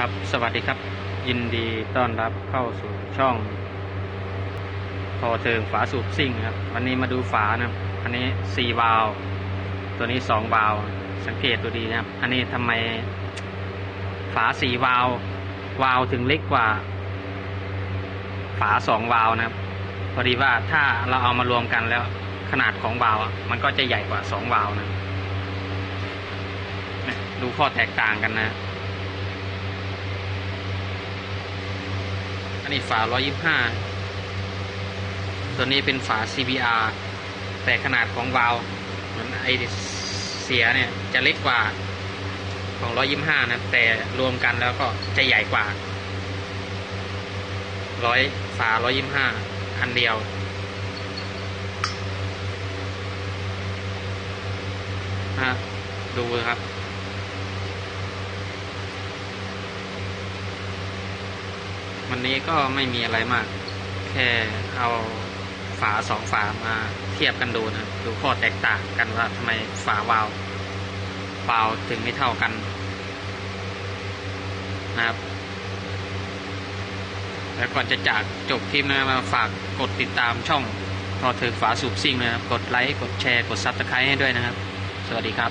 ครับ สวัสดีครับ ยินดีต้อนรับเข้าสู่ช่อง พอเทิงฝาสูบซิ่งครับ วันนี้มาดูฝานะครับ อันนี้สี่วาล์วตัวนี้สองวาล์วสังเกตดูดีนะครับ อันนี้ทำไมฝาสี่วาล์ววาล์วถึงเล็กกว่า ฝาสองวาล์วนะครับ พอดีว่าถ้าเราเอามารวมกันแล้วขนาดของวาล์วมันก็จะใหญ่กว่าสองวาล์วนะ ดูข้อแตกต่างกันนะ นนี้ฝา 125 ตัวนี้เป็นฝา CBR แต่ขนาดของวาล์วเหมือนไอเสียเนี่ยจะเล็กกว่าของ 125 นะ แต่รวมกันแล้วก็จะใหญ่กว่าร้อยฝา 125 อันเดียวนะดูครับ วันนี้ก็ไม่มีอะไรมาก แค่เอาฝาสองฝามาเทียบกันดูนะดูข้อแตกต่างกันว่าทำไมฝาวาล์ววาล์วถึงไม่เท่ากันนะครับแล้วก่อนจะจากจบคลิปนะมาฝากกดติดตามช่องพอเธอฝาสูบซิ่งนะครับ กดไลค์ กดแชร์ กดซับสไครต์ให้ด้วยนะครับ สวัสดีครับ